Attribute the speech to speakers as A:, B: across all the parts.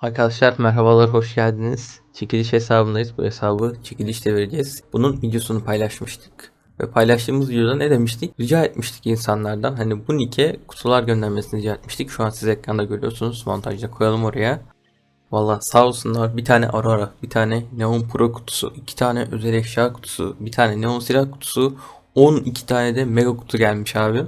A: Arkadaşlar merhabalar hoş geldiniz. Çekiliş hesabındayız. Bu hesabı çekilişte vereceğiz. Bunun videosunu paylaşmıştık. Ve paylaştığımız videoda ne demiştik? Rica etmiştik insanlardan. Hani bu nick'e kutular göndermesini rica etmiştik. Şu an siz ekranda görüyorsunuz. Montajda koyalım oraya. Valla sağ olsunlar. Bir tane Aurora, bir tane Neon Pro kutusu, iki tane özel eşya kutusu, bir tane Neon silah kutusu, 12 tane de mega kutu gelmiş abi.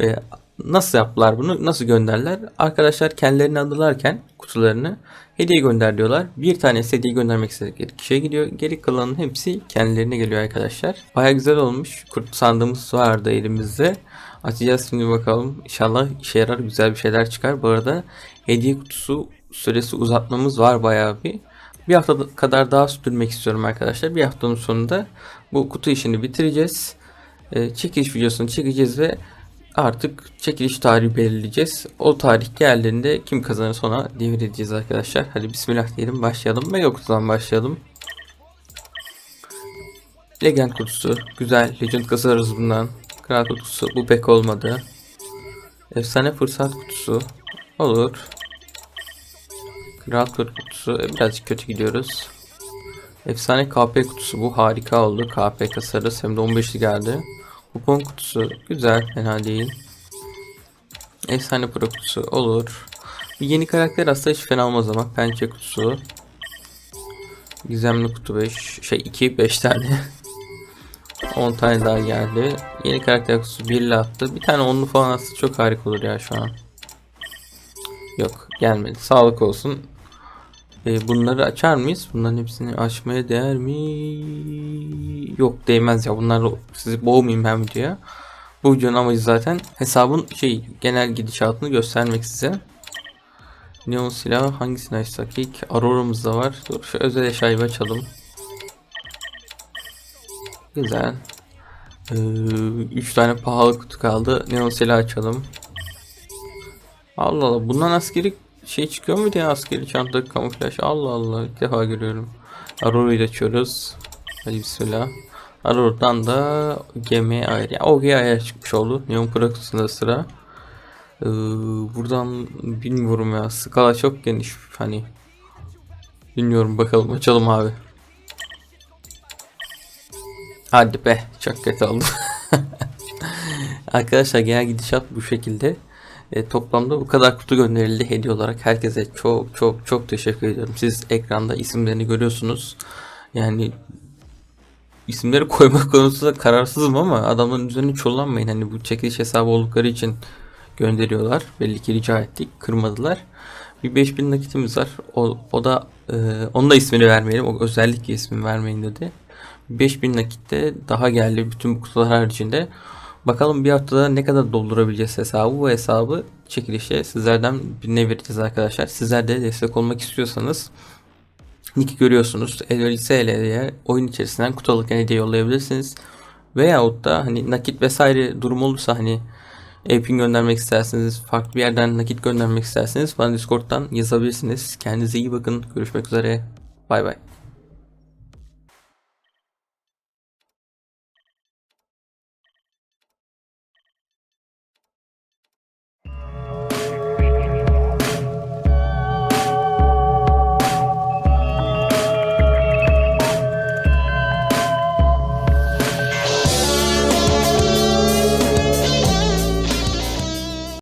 A: E, nasıl yaptılar bunu? Nasıl gönderler? Arkadaşlar kendilerini alırlarken kutularını hediye gönder diyorlar. Bir tane hediye göndermek istedikleri kişiye gidiyor. Geri kalanın hepsi kendilerine geliyor arkadaşlar. Baya güzel olmuş. Kurt sandığımız vardı elimizde. Açacağız şimdi bakalım. İnşallah işe yarar güzel bir şeyler çıkar. Bu arada hediye kutusu süresi uzatmamız var bayağı bir. Bir hafta kadar daha sürdürmek istiyorum arkadaşlar. Bir haftanın sonunda bu kutu işini bitireceğiz. Ee, çekiliş videosunu çekeceğiz ve artık çekiliş tarihi belirleyeceğiz. O tarih geldiğinde kim kazanırsa ona devir edeceğiz arkadaşlar. Hadi bismillah diyelim başlayalım. Mega kutudan başlayalım. Legend kutusu. Güzel. Legend kasarız bundan. Kral kutusu. Bu pek olmadı. Efsane fırsat kutusu. Olur. Kral kutusu. E, birazcık kötü gidiyoruz. Efsane KP kutusu. Bu harika oldu. KP kasarız. Hem de 15'li geldi. Kupon kutusu güzel fena değil. Efsane pro kutusu olur. Bir yeni karakter aslında hiç fena olmaz ama. Pençe kutusu. Gizemli kutu 5. Şey 2 5 tane. 10 tane daha geldi. Yeni karakter kutusu 1 attı. Bir tane onlu falan aslında çok harika olur ya şu an. Yok gelmedi. Sağlık olsun. E, bunları açar mıyız? Bunların hepsini açmaya değer mi? Yok değmez ya. Bunlarla sizi boğmayayım ben videoya. Bu videonun amacı zaten hesabın şey genel gidişatını göstermek size. Neon silah hangisini açsak ilk? Aurora'mız da var. Dur şu özel eşyayı açalım. Güzel. 3 tane pahalı kutu kaldı. Neon silah açalım. Allah Allah bundan askeri şey çıkıyor mu diye askeri çanta kamuflaj. Allah Allah ilk defa görüyorum. Aurora'yı da açıyoruz. Hadi bismillah. Aurora'dan da gemi ayar. Yani OG ayar çıkmış oldu. Neon Prox'unda sıra. Ee, buradan bilmiyorum ya. Skala çok geniş. Hani bilmiyorum bakalım açalım abi. Hadi be çok kötü oldu. Arkadaşlar genel gidişat bu şekilde. E, toplamda bu kadar kutu gönderildi hediye olarak. Herkese çok çok çok teşekkür ediyorum. Siz ekranda isimlerini görüyorsunuz. Yani isimleri koymak konusunda kararsızım ama adamların üzerine çullanmayın. Hani bu çekiliş hesabı oldukları için gönderiyorlar. Belli ki rica ettik. Kırmadılar. Bir 5000 nakitimiz var. O, o da e, onun da ismini vermeyelim. O özellikle ismini vermeyin dedi. 5000 nakitte daha geldi bütün bu kutular haricinde. Bakalım bir haftada ne kadar doldurabileceğiz hesabı. Bu hesabı çekilişe sizlerden birine vereceğiz arkadaşlar. Sizler de destek olmak istiyorsanız Nick'i görüyorsunuz. diye oyun içerisinden kutu alırken hediye yollayabilirsiniz. Veyahut da hani nakit vesaire durum olursa hani e-pin göndermek isterseniz, farklı bir yerden nakit göndermek isterseniz bana Discord'dan yazabilirsiniz. Kendinize iyi bakın. Görüşmek üzere. Bay bay.